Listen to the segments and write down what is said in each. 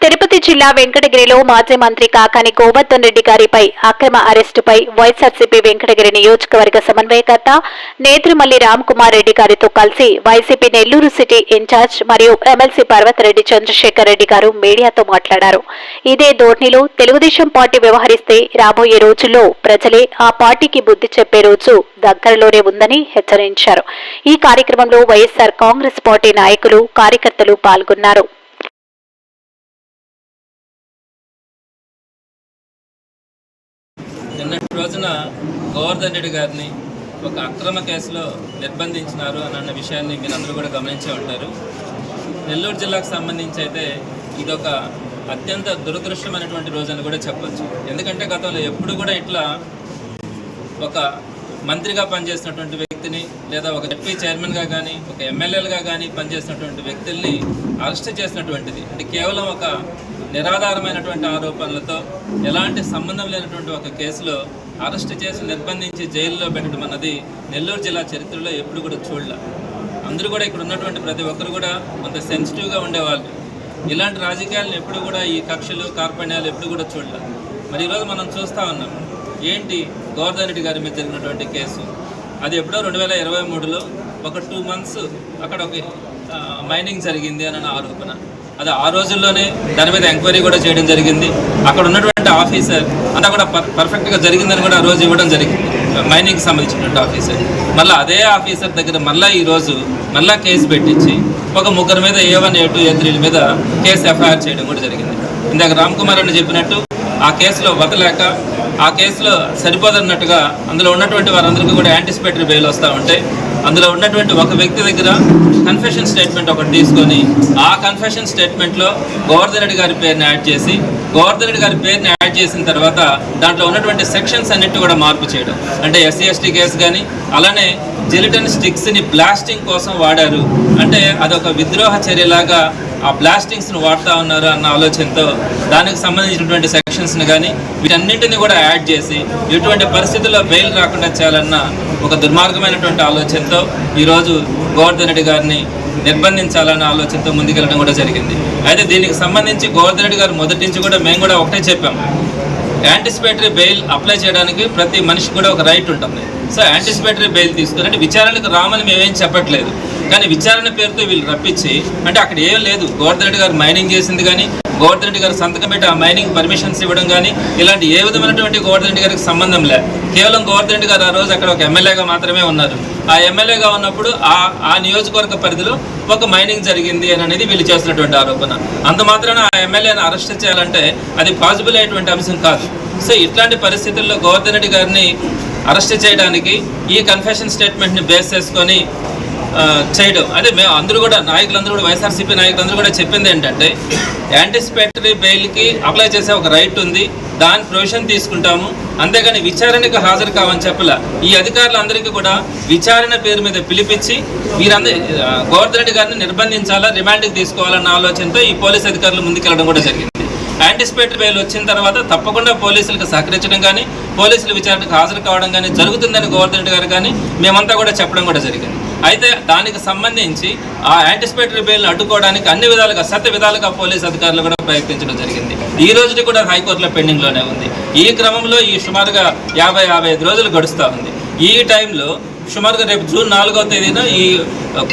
తిరుపతి జిల్లా వెంకటగిరిలో మాజీ మంత్రి కాకాని గోవర్ధన్ రెడ్డి గారిపై అక్రమ అరెస్టుపై వైఎస్ఆర్సీపీ వెంకటగిరి నియోజకవర్గ సమన్వయకర్త నేత్రిమల్లి రామ్ కుమార్ రెడ్డి గారితో కలిసి వైసీపీ నెల్లూరు సిటీ ఇన్ఛార్జ్ మరియు ఎమ్మెల్సీ పర్వతరెడ్డి చంద్రశేఖర్ రెడ్డి గారు మీడియాతో మాట్లాడారు. ఇదే ధోరణిలో తెలుగుదేశం పార్టీ వ్యవహరిస్తే రాబోయే రోజుల్లో ప్రజలే ఆ పార్టీకి బుద్ధి చెప్పే రోజు దగ్గరలోనే ఉందని హెచ్చరించారు. ఈ కార్యక్రమంలో వైఎస్ఆర్ కాంగ్రెస్ పార్టీ నాయకులు కార్యకర్తలు పాల్గొన్నారు. రోజున గోవర్ధన్ రెడ్డి గారిని ఒక అక్రమ కేసులో నిర్బంధించినారు అని అన్న విషయాన్ని మీరందరూ కూడా గమనించే ఉంటారు. నెల్లూరు జిల్లాకు సంబంధించి అయితే ఇదొక అత్యంత దురదృష్టమైనటువంటి రోజు అని కూడా చెప్పచ్చు. ఎందుకంటే గతంలో ఎప్పుడు కూడా ఇట్లా ఒక మంత్రిగా పనిచేసినటువంటి వ్యక్తిని లేదా ఒక ఎంపీ చైర్మన్గా కానీ ఒక ఎమ్మెల్యేలుగా కానీ పనిచేసినటువంటి వ్యక్తుల్ని అరెస్ట్ చేసినటువంటిది. అంటే కేవలం ఒక నిరాధారమైనటువంటి ఆరోపణలతో ఎలాంటి సంబంధం లేనటువంటి ఒక కేసులో అరెస్ట్ చేసి నిర్బంధించి జైల్లో పెట్టడం అన్నది నెల్లూరు జిల్లా చరిత్రలో ఎప్పుడు కూడా చూడలే. అందరూ కూడా ఇక్కడ ఉన్నటువంటి ప్రతి ఒక్కరు కూడా కొంత సెన్సిటివ్గా ఉండేవాళ్ళు. ఇలాంటి రాజకీయాలను ఎప్పుడు కూడా ఈ కక్షలు కార్పణ్యాలు ఎప్పుడు కూడా చూడలే. మరి ఈరోజు మనం చూస్తూ ఉన్నాం. ఏంటి గోవర్ధన్ రెడ్డి గారి మీద జరిగినటువంటి కేసు? అది ఎప్పుడో రెండు వేల ఇరవై మూడులో ఒక టూ మంత్స్ అక్కడ ఒక మైనింగ్ జరిగింది అని ఆరోపణ. అది ఆ రోజుల్లోనే దాని మీద ఎంక్వైరీ కూడా చేయడం జరిగింది. అక్కడ ఉన్నటువంటి ఆఫీసర్ అంతా కూడా పర్ఫెక్ట్గా జరిగిందని కూడా ఆ రోజు ఇవ్వడం జరిగింది. మైనింగ్కి సంబంధించినటువంటి ఆఫీసర్. మళ్ళీ అదే ఆఫీసర్ దగ్గర మళ్ళీ ఈరోజు మళ్ళీ కేసు పెట్టించి ఒక ముగ్గురు మీద ఏ వన్ ఏ టూ ఏ త్రీల మీద కేసు ఎఫ్ఐఆర్ చేయడం కూడా జరిగింది. ఇందాక రామ్ కుమార్ అని చెప్పినట్టు ఆ కేసులో వదలేక ఆ కేసులో సరిపోదన్నట్టుగా అందులో ఉన్నటువంటి వారందరికీ కూడా యాంటిసిపేటరీ బెయిల్ వస్తూ ఉంటే అందులో ఉన్నటువంటి ఒక వ్యక్తి దగ్గర కన్ఫెషన్ స్టేట్మెంట్ ఒకటి తీసుకొని ఆ కన్ఫెషన్ స్టేట్మెంట్లో గోవర్ధన్ రెడ్డి గారి పేరుని యాడ్ చేసి గోవర్ధన్ రెడ్డి గారి పేరుని యాడ్ చేసిన తర్వాత దాంట్లో ఉన్నటువంటి సెక్షన్స్ అన్నిటి కూడా మార్పు చేయడం. అంటే ఎస్సీ ఎస్టీ కేసు కానీ అలానే జెలిటన్ స్టిక్స్ని బ్లాస్టింగ్ కోసం వాడారు. అంటే అదొక విద్రోహ చర్యలాగా ఆ బ్లాస్టింగ్స్ను వాడుతూ ఉన్నారు అన్న ఆలోచనతో దానికి సంబంధించినటువంటి సెక్షన్స్ని కానీ వీటన్నింటిని కూడా యాడ్ చేసి ఎటువంటి పరిస్థితుల్లో బెయిల్ రాకుండా చేయాలన్న ఒక దుర్మార్గమైనటువంటి ఆలోచనతో ఈరోజు గోవర్ధన్ రెడ్డి గారిని నిర్బంధించాలన్న ఆలోచనతో ముందుకెళ్ళడం కూడా జరిగింది. అయితే దీనికి సంబంధించి గోవర్ధన్ రెడ్డి గారు మొదటి నుంచి కూడా మేము కూడా ఒకటే చెప్పాం. యాంటిసిపేటరీ బెయిల్ అప్లై చేయడానికి ప్రతి మనిషికి కూడా ఒక రైట్ ఉంటుంది. సో యాంటిసిపేటరీ బెయిల్ తీసుకుని అంటే విచారణకు రామని మేమేం చెప్పట్లేదు. కానీ విచారణ పేరుతో వీళ్ళు రప్పించి అంటే అక్కడ ఏం లేదు. గోవర్ధన్ రెడ్డి గారు మైనింగ్ చేసింది కానీ గోవర్ధన్ గారు సంతకం పెట్టి ఆ మైనింగ్ పర్మిషన్స్ ఇవ్వడం కానీ ఇలాంటి ఏ విధమైనటువంటి గోవర్ధన్ గారికి సంబంధం లే. కేవలం గోవర్ధన్ రెడ్డి గారు ఆ రోజు అక్కడ ఒక ఎమ్మెల్యేగా మాత్రమే ఉన్నారు. ఆ ఎమ్మెల్యేగా ఉన్నప్పుడు ఆ ఆ నియోజకవర్గ పరిధిలో ఒక మైనింగ్ జరిగింది అని అనేది వీళ్ళు చేస్తున్నటువంటి ఆరోపణ. అంత మాత్రాన ఆ ఎమ్మెల్యేని అరెస్ట్ చేయాలంటే అది పాసిబుల్ అయ్యేటువంటి అంశం కాదు. సో ఇట్లాంటి పరిస్థితుల్లో గోవర్ధన్ రెడ్డి గారిని అరెస్ట్ చేయడానికి ఈ కన్ఫెషన్ స్టేట్మెంట్ని బేస్ చేసుకొని చేయడం అదే మేము అందరూ కూడా నాయకులందరూ కూడా వైఎస్ఆర్సీపీ నాయకులందరూ కూడా చెప్పింది ఏంటంటే యాంటిసిపేటరీ బెయిల్కి అప్లై చేసే ఒక రైట్ ఉంది. దాని ప్రొవిజన్ తీసుకుంటాము. అంతేగాని విచారణకు హాజరు కావని చెప్పలే. ఈ అధికారులందరికీ కూడా విచారణ పేరు మీద పిలిపించి వీరందరూ గోవర్ధరెడ్డి గారిని నిర్బంధించాలా రిమాండ్కి తీసుకోవాలన్న ఆలోచనతో ఈ పోలీస్ అధికారులు ముందుకెళ్ళడం కూడా జరిగింది. యాంటిసిపేటరీ బెయిల్ వచ్చిన తర్వాత తప్పకుండా పోలీసులకు సహకరించడం కానీ పోలీసుల విచారణకు హాజరు కావడం కానీ జరుగుతుందని గోవర్ధరెడ్డి గారు కానీ మేమంతా కూడా చెప్పడం కూడా జరిగింది. అయితే దానికి సంబంధించి ఆ యాంటిసిపేటరీ బెయిల్ని అడ్డుకోవడానికి అన్ని విధాలుగా సత్య విధాలుగా పోలీస్ అధికారులు కూడా ప్రయత్నించడం జరిగింది. ఈ రోజుకి కూడా హైకోర్టులో పెండింగ్లోనే ఉంది. ఈ క్రమంలో ఈ సుమారుగా యాభై యాభై ఐదు రోజులు గడుస్తూ ఉంది. ఈ టైంలో సుమారుగా రేపు జూన్ నాలుగో తేదీన ఈ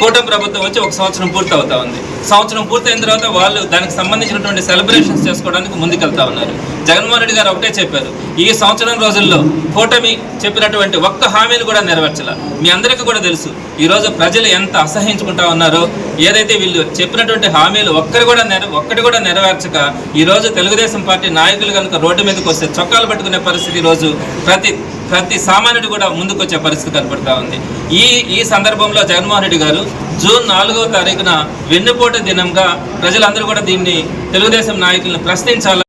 కూటమి ప్రభుత్వం వచ్చి ఒక సంవత్సరం పూర్తి అవుతా ఉంది. సంవత్సరం పూర్తయిన తర్వాత వాళ్ళు దానికి సంబంధించినటువంటి సెలబ్రేషన్స్ చేసుకోవడానికి ముందుకెళ్తా ఉన్నారు. జగన్మోహన్ రెడ్డి గారు ఒకటే చెప్పారు ఈ సంవత్సరం రోజుల్లో కూటమి చెప్పినటువంటి ఒక్క హామీని కూడా నెరవేర్చాల. మీ అందరికీ కూడా తెలుసు ఈ రోజు ప్రజలు ఎంత అసహించుకుంటా ఉన్నారో ఏదైతే వీళ్ళు చెప్పినటువంటి హామీలు ఒక్కరు కూడా నెర ఒక్కటి కూడా నెరవేర్చక ఈ రోజు తెలుగుదేశం పార్టీ నాయకులు కనుక రోడ్డు మీదకి వస్తే చొక్కాలు పట్టుకునే పరిస్థితి ఈరోజు రోజు ప్రతి ప్రతి సామాన్యుడు కూడా ముందుకొచ్చే పరిస్థితి కనపడతా ఉంది. ఈ ఈ సందర్భంలో జగన్మోహన్ రెడ్డి గారు జూన్ నాలుగవ తారీఖున వెన్నుపోటు దినంగా ప్రజలందరూ కూడా దీన్ని తెలుగుదేశం నాయకులను ప్రశ్నించాల